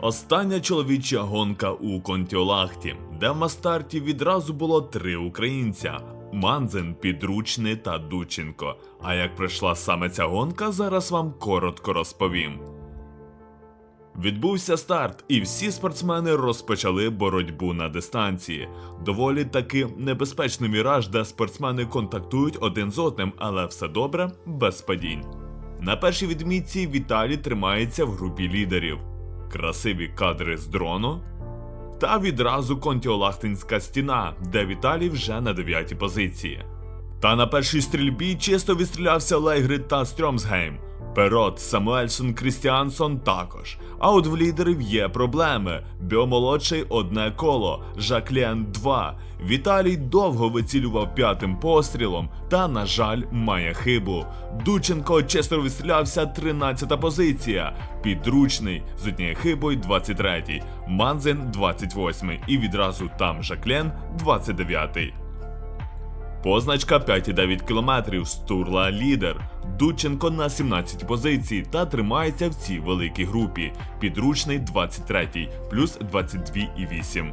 Остання чоловіча гонка у Контіолахті, де в мастарті відразу було три українця: Манзен, Підручний та Дученко. А як пройшла саме ця гонка, зараз вам коротко розповім. Відбувся старт, і всі спортсмени розпочали боротьбу на дистанції. Доволі таки небезпечний міраж, де спортсмени контактують один з одним, але все добре, без падінь. На першій відмітці Віталій тримається в групі лідерів. Красиві кадри з дрону. Та відразу Контіолахтинська стіна, де Віталій вже на дев'ятій позиції. Та на першій стрільбі чисто відстрілявся Лейгрид та Стрьомсгейм. Перот, Самуельсон, Крістіансон також. А от в лідерів є проблеми. Біомолодший одне коло, Жаклен 2. Віталій довго вицілював п'ятим пострілом, та, на жаль, має хибу. Дученко чисто відстрілявся 13 позиція. Підручний з однією хибою 23. Манзин 28. І відразу там Жаклен 29. Позначка 5,9 км, Стурла лідер. Дученко на 17 позиції та тримається в цій великій групі. Підручний 23, плюс 22,8.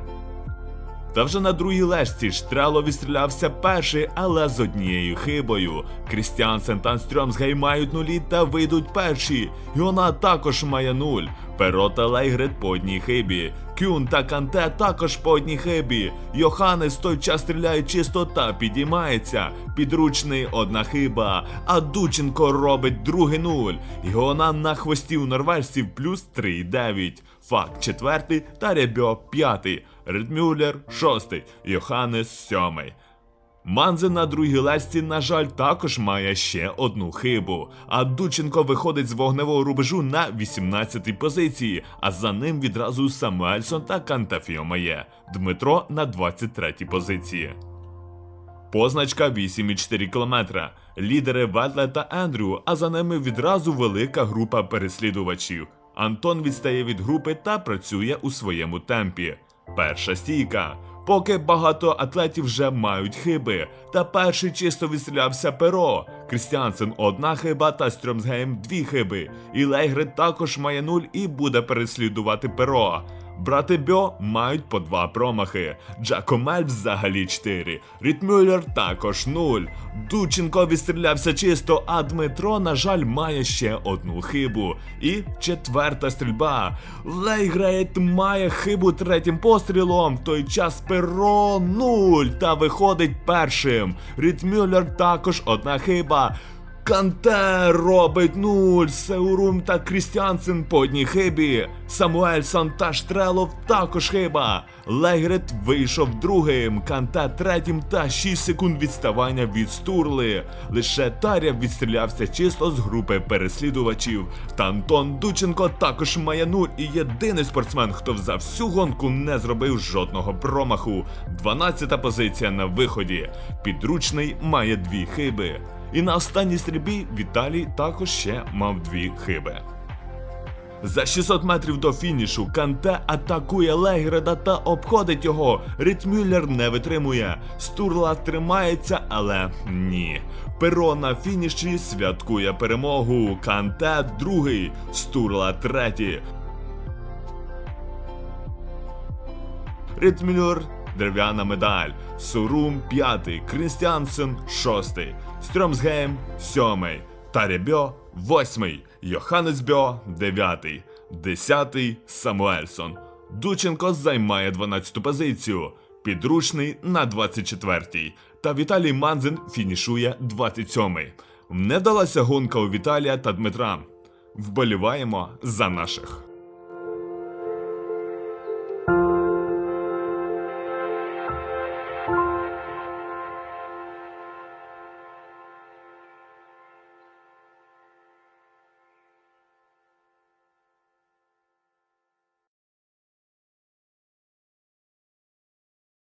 Та вже на другій лежці Штрело відстрілявся перший, але з однією хибою. Крістіансен та Стрьомсгей мають нулі та вийдуть перші. І вона також має нуль. Перо та Лейгрид по одній хибі. Кюн та Канте також по одній хибі. Йоханес той час стріляє чисто та підіймається. Підручний одна хиба. А Дученко робить другий нуль. І на хвості у норвежців плюс 3,9. Факт четвертий та Рябьо п'ятий. Редмюллер шостий. Йоханес сьомий. Манзе на другій лесці, на жаль, також має ще одну хибу. А Дученко виходить з вогневого рубежу на 18-й позиції, а за ним відразу Самуельсон та Кантафіо має. Дмитро на 23-й позиції. Позначка 8,4 км. Лідери Ветле та Ендрю, а за ними відразу велика група переслідувачів. Антон відстає від групи та працює у своєму темпі. Перша стійка. Поки багато атлетів вже мають хиби, та перший чисто відстрілявся перо. Крістіансен одна хиба та Стрьомсгейм дві хиби. І Лейгрид також має нуль і буде переслідувати перо. Брати Бьо мають по два промахи. Джакомель взагалі 4. Рітмюллер також 0. Дученко відстрілявся чисто, а Дмитро, на жаль, має ще одну хибу. І четверта стрільба. Лейгрейт має хибу третім пострілом. В той час перо 0 та виходить першим. Рітмюллер також одна хиба. Канте робить нуль, Сеурум та Крістіансен по одній хибі. Самуельсон та Штрелов також хиба. Легрет вийшов другим, Канте третім та 6 секунд відставання від Стурли. Лише Таря відстрілявся чисто з групи переслідувачів. Та Антон Дученко також має нуль і єдиний спортсмен, хто за всю гонку не зробив жодного промаху. 12-та позиція на виході. Підручний має дві хиби. І на останній стрільбі Віталій також ще мав дві хиби. За 600 метрів до фінішу Канте атакує Лейгреда та обходить його. Ритмюллер не витримує. Стурла тримається, але ні. Перо на фініші святкує перемогу. Канте другий, Стурла третій. Ритмюллер дерев'яна медаль. Сурум п'ятий, Крістіансен шостий, Стрьомсгейм сьомий, Таребьо восьмий, Йоханнес Бьо дев'ятий, десятий Самуельсон. Дученко займає 12-ту позицію. Підручний на 24-й. Та Віталій Манзин фінішує 27-й. Не вдалася гонка у Віталія та Дмитра. Вболіваємо за наших.